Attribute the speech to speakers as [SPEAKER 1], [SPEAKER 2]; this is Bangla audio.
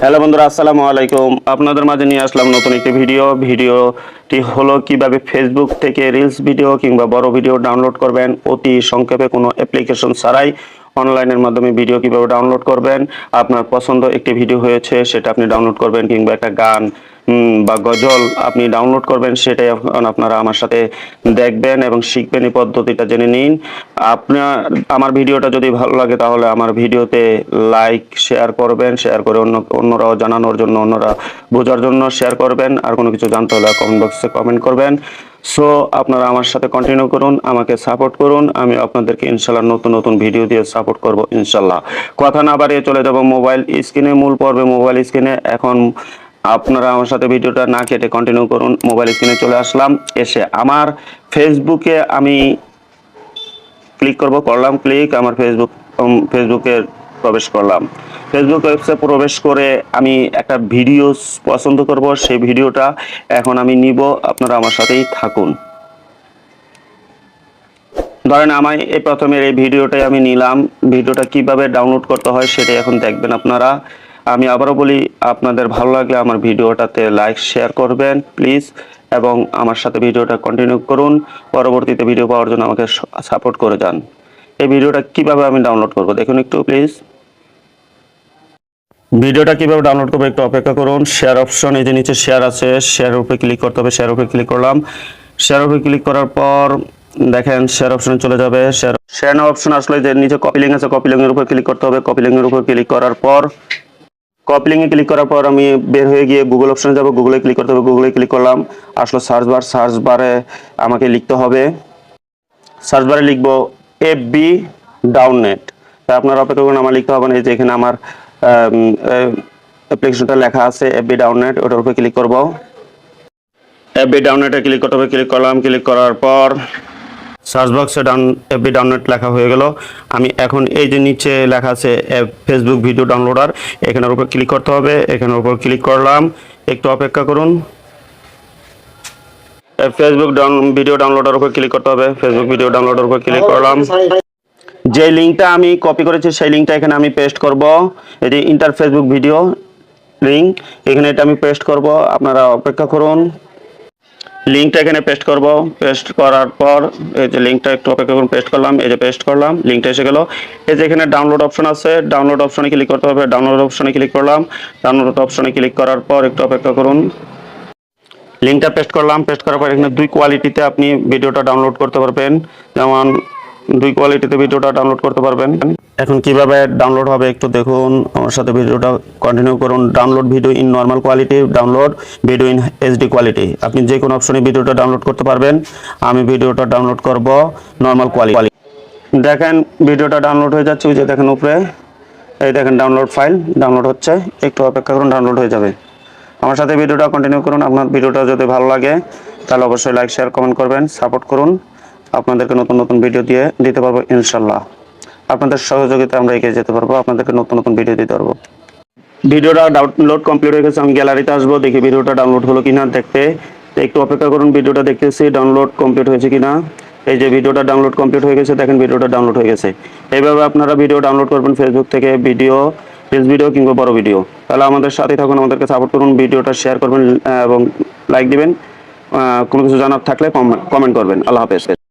[SPEAKER 1] হ্যালো বন্ধুরা, আসসালামু আলাইকুম। আপনাদের মাঝে নিয়ে আসলাম নতুন একটি ভিডিও। ভিডিওটি হলো কীভাবে ফেসবুক থেকে রিলস ভিডিও কিংবা বড় ভিডিও ডাউনলোড করবেন। অতি সংক্ষেপে কোনো অ্যাপ্লিকেশন ছাড়াই অনলাইনের মাধ্যমে ভিডিও কীভাবে ডাউনলোড করবেন, আপনার পছন্দ একটি ভিডিও হয়েছে সেটা আপনি ডাউনলোড করবেন কিংবা একটা গান বা গজল আপনি ডাউনলোড করবেন সেটাই আপনারা আমার সাথে দেখবেন এবং শিখবেন এই পদ্ধতিটা জেনে নিন। আপনার, আমার ভিডিওটা যদি ভালো লাগে তাহলে আমার ভিডিওতে লাইক শেয়ার করবেন শেয়ার করে অন্য, অন্যরাও জানানোর জন্য, অন্যরা বোঝার জন্য শেয়ার করবেন। আর কোনো কিছু জানতে হলে কমেন্ট বক্সে কমেন্ট করবেন। সো আপনারা আমার সাথে কন্টিনিউ করুন আমাকে সাপোর্ট করুন আমি আপনাদেরকে ইনশাল্লাহ নতুন নতুন ভিডিও দিয়ে সাপোর্ট করব ইনশাল্লাহ। কথা না বাড়িয়ে চলে যাব মোবাইল স্ক্রিনে মূল পর্বে মোবাইল স্ক্রিনে এখন আপনারা আমার সাথে ভিডিওটা না কেটে কন্টিনিউ করুন মোবাইল স্ক্রিনে চলে আসলাম। এসে আমার ফেসবুকে আমি ক্লিক করব করলাম ক্লিক আমার ফেসবুক উম, ফেসবুকে প্রবেশ করলাম। ফেসবুক ওয়েবসাইট প্রবেশ করে আমি একটা ভিডিও পছন্দ করব, সেই ভিডিওটা এখন আমি নিব। আপনারা আমার সাথেই থাকুন। ধরেন আমি এই প্রথমের এই ভিডিওটাই আমি নিলাম। ভিডিওটা কীভাবে ডাউনলোড করতে হয় সেটাই এখন দেখবেন আপনারা। আমি আবারও বলি, আপনাদের ভালো লাগলে আমার ভিডিওটাতে লাইক শেয়ার করবেন প্লিজ এবং আমার সাথে ভিডিওটা কন্টিনিউ করুন। পরবর্তীতে ভিডিও পাওয়ার জন্য আমাকে সাপোর্ট করে যান। এই ভিডিওটা কীভাবে আমি ডাউনলোড করব, দেখুন একটু প্লিজ ভিডিওটা কীভাবে ডাউনলোড করব একটু অপেক্ষা করুন। শেয়ার অপশন এই যে নিচে শেয়ার আছে শেয়ার উপরে ক্লিক করতে হবে শেয়ার উপরে ক্লিক করলাম। শেয়ার উপরে ক্লিক করার পর দেখেন শেয়ার অপশনে চলে যাবে। শেয়ার শেয়ার নাও অপশন আসলে যে নিচে কপি লিঙ্ক আছে কপি লিঙ্কের উপর ক্লিক করতে হবে। কপি লিঙ্কের উপর ক্লিক করার পর কপি লিঙ্কে ক্লিক করার পর আমি বের হয়ে গিয়ে গুগল অপশনে যাব। গুগলে ক্লিক করতে হবে গুগলে ক্লিক করলাম। আসলো সার্চ বার সার্চ বারে আমাকে লিখতে হবে। সার্চ বারে লিখব এফ বি ডাউননেট তা আপনারা অপেক্ষা করুন, আমার লিখতে হবে না, এই যে এখানে আমার অ্যাপ্লিকেশনটা লেখা আছে এফ বি ডাউননেট ওটার উপরে ক্লিক করব। এফ বি ডাউননেটে ক্লিক করতে হবে ক্লিক করলাম ক্লিক করার পর সার্চ বক্সে ডাউন এফবি ডাউনলোড লেখা হয়ে গেল। আমি এখন এই যে নিচে লেখা আছে ফেসবুক ভিডিও ডাউনলোডার এখানের উপর ক্লিক করতে হবে, এখানের উপর ক্লিক করলাম। একটু অপেক্ষা করুন। ফেসবুক ডাউন ভিডিও ডাউনলোডের উপর ক্লিক করতে হবে ফেসবুক ভিডিও ডাউনলোডের উপর ক্লিক করলাম। যে লিঙ্কটা আমি কপি করেছি, সেই লিঙ্কটা এখানে আমি পেস্ট করব। যে ইন্টার ফেসবুক ভিডিও লিঙ্ক এখানে এটা আমি পেস্ট করব। আপনারা অপেক্ষা করুন। লিঙ্কটা এখানে পেস্ট করব। পেস্ট করার পর এই যে লিঙ্কটা একটু অপেক্ষা করুন পেস্ট করলাম, এই যে পেস্ট করলাম লিঙ্কটা এসে গেল। এই যে এখানে ডাউনলোড অপশন আছে ডাউনলোড অপশনে ক্লিক করতে হবে। ডাউনলোড অপশনে ক্লিক করলাম। ডাউনলোড অপশনে ক্লিক করার পর একটু অপেক্ষা করুন। লিঙ্কটা পেস্ট করলাম পেস্ট করার পর এখানে দুই কোয়ালিটিতে আপনি ভিডিওটা ডাউনলোড করতে পারবেন। যেমন দুই কোয়ালিটিতে ভিডিওটা ডাউনলোড করতে পারবেন। এখন কীভাবে ডাউনলোড হবে একটু দেখুন। আমার সাথে ভিডিওটা কন্টিনিউ করুন। Download video in normal quality download video in HD quality আপনি যে কোনো অপশনে ভিডিওটা ডাউনলোড করতে পারবেন। আমি ভিডিওটা ডাউনলোড করব নর্মাল কোয়ালিটি দেখেন ভিডিওটা ডাউনলোড হয়ে যাচ্ছে। ওই যে দেখেন উপরে। এই দেখেন ডাউনলোড ফাইল ডাউনলোড হচ্ছে। একটু অপেক্ষা করুন ডাউনলোড হয়ে যাবে। আমার সাথে ভিডিওটা কন্টিনিউ করুন। আপনার ভিডিওটা যদি ভালো লাগে, তাহলে অবশ্যই লাইক শেয়ার কমেন্ট করবেন। সাপোর্ট করুন। আপনাদেরকে নতুন নতুন ভিডিও দিয়ে দিতে পারব ইনশাল্লাহ আপনাদের সহযোগিতা আমরা এগিয়ে যেতে পারব, আপনাদেরকে নতুন নতুন ভিডিও দিতে পারব। ভিডিওটা ডাউনলোড কমপ্লিট হয়ে গেছে, আমি গ্যালারিতে আসব, দেখি ভিডিওটা ডাউনলোড হলো কিনা দেখতে। একটু অপেক্ষা করুন, ভিডিওটা দেখতেছি ডাউনলোড কমপ্লিট হয়েছে কিনা। এই যে ভিডিওটা ডাউনলোড কমপ্লিট হয়ে গেছে, দেখেন ভিডিওটা ডাউনলোড হয়ে গেছে। এইভাবে আপনারা ভিডিও ডাউনলোড করবেন ফেসবুক থেকে ভিডিও রিলস ভিডিও কিংবা বড় ভিডিও তাহলে আমাদের সাথে থাকুন, আমাদেরকে সাপোর্ট করুন, ভিডিওটা শেয়ার করবেন এবং লাইক দিবেন। কোনো কিছু জানার থাকলে কমেন্ট করবেন। আল্লাহ হাফেজ।